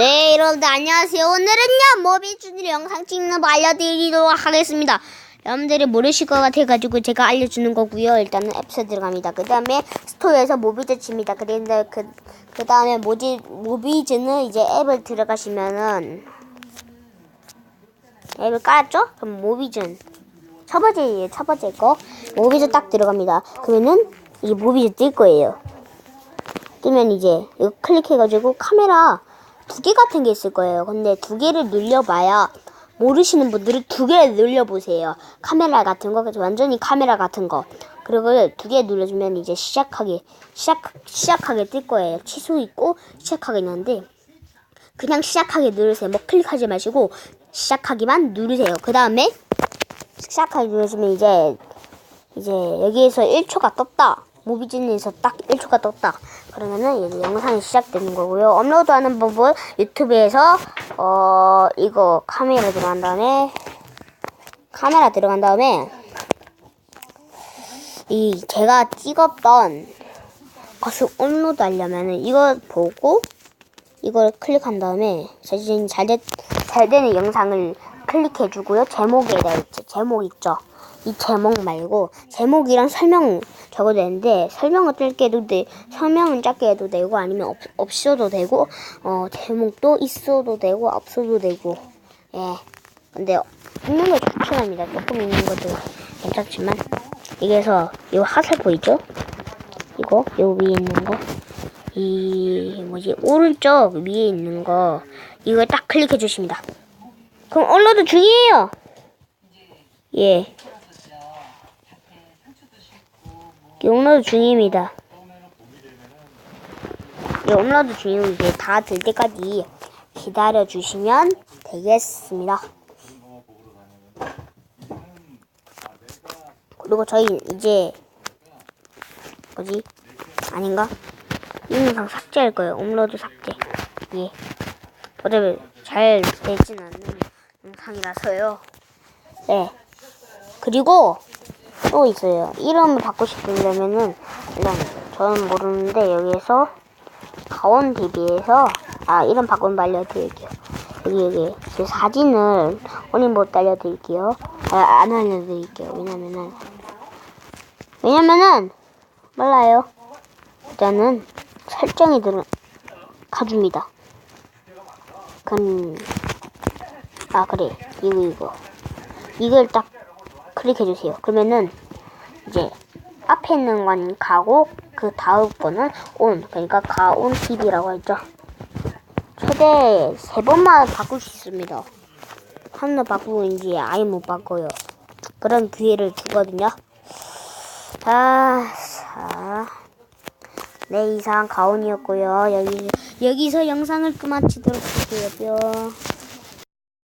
네, 여러분들 안녕하세요. 오늘은요, 모비준이 영상 찍는 거 알려드리도록 하겠습니다. 여러분들이 모르실 것 같아가지고 제가 알려주는 거고요. 일단은 앱에 들어갑니다. 그 다음에 스토어에서 모비즈 칩니다. 그런데 그, 그 다음에 모지, 모비즈는 이제 앱을 들어가시면은 앱을 깔았죠? 그럼 모비즌 첫 번째예요. 첫 번째 거 모비즈 딱 들어갑니다. 그러면은 이게 모비즈 뜰 거예요. 뜨면 이제 이거 클릭해가지고 카메라 두 개 같은 게 있을 거예요. 근데 두 개를 눌려봐야 모르시는 분들은 두 개를 눌려보세요. 카메라 같은 거, 완전히 카메라 같은 거. 그리고 두 개 눌러주면 이제 시작하게, 시작, 시작하게 뜰 거예요. 취소 있고 시작하게 있는데 그냥 시작하게 누르세요. 뭐 클릭하지 마시고 시작하기만 누르세요. 그 다음에 시작하게 누르시면 이제 이제 여기에서 1초가 떴다. 모비진에서 딱 1초가 떴다. 그러면은 이제 영상이 시작되는 거고요. 업로드하는 법은 유튜브에서 어 이거 카메라 들어간 다음에 카메라 들어간 다음에 이 제가 찍었던 것을 업로드 하려면은 이거 보고 이걸 클릭한 다음에 사진 잘, 되, 잘 되는 영상을 클릭해 주고요. 제목에다 있죠. 제목 있죠. 이 제목 말고 제목이랑 설명 적어도 되는데 설명은 짧게 해도 돼. 설명은 짧게 해도 되고 아니면 없, 없어도 되고 어 제목도 있어도 되고 없어도 되고 예. 근데 있는 걸 추천합니다. 조금 있는 것도 괜찮지만 이게서 이 화살 보이죠? 이거 요 위에 있는 거. 이 뭐지 오른쪽 위에 있는 거 이걸 딱 클릭해 주십니다. 그럼 업로드 중이에요. 예. 업로드 중입니다. 예, 업로드 중이고 이제 다될 때까지 기다려 주시면 되겠습니다. 그리고 저희 이제 뭐지 아닌가? 이 영상 삭제할 거예요. 업로드 삭제. 예. 어차피 잘 되진 않는 영상이라서요. 네. 그리고 또 있어요. 이름을 바꾸고 싶으려면은 일단 저는 모르는데 여기에서 가온 TV에서 아 이름 바꾸는 거 알려드릴게요. 여기 여기 제 사진을 오늘 못 알려드릴게요. 아, 안 알려드릴게요. 왜냐면은 왜냐면은 몰라요. 일단은 설정이 들어 가줍니다. 그럼 아 그래 이거 이거 이걸 딱 클릭해 주세요. 그러면은 이제 앞에 있는 건 가고 그 다음 거는 온 그러니까 가온 TV라고 했죠. 최대 세 번만 바꿀 수 있습니다. 한 번 바꾸고 이제 아예 못 바꿔요. 그런 기회를 주거든요. 아, 자. 네, 이상 가온이었고요. 여기, 여기서 영상을 끝마치도록 할게요. 뿅.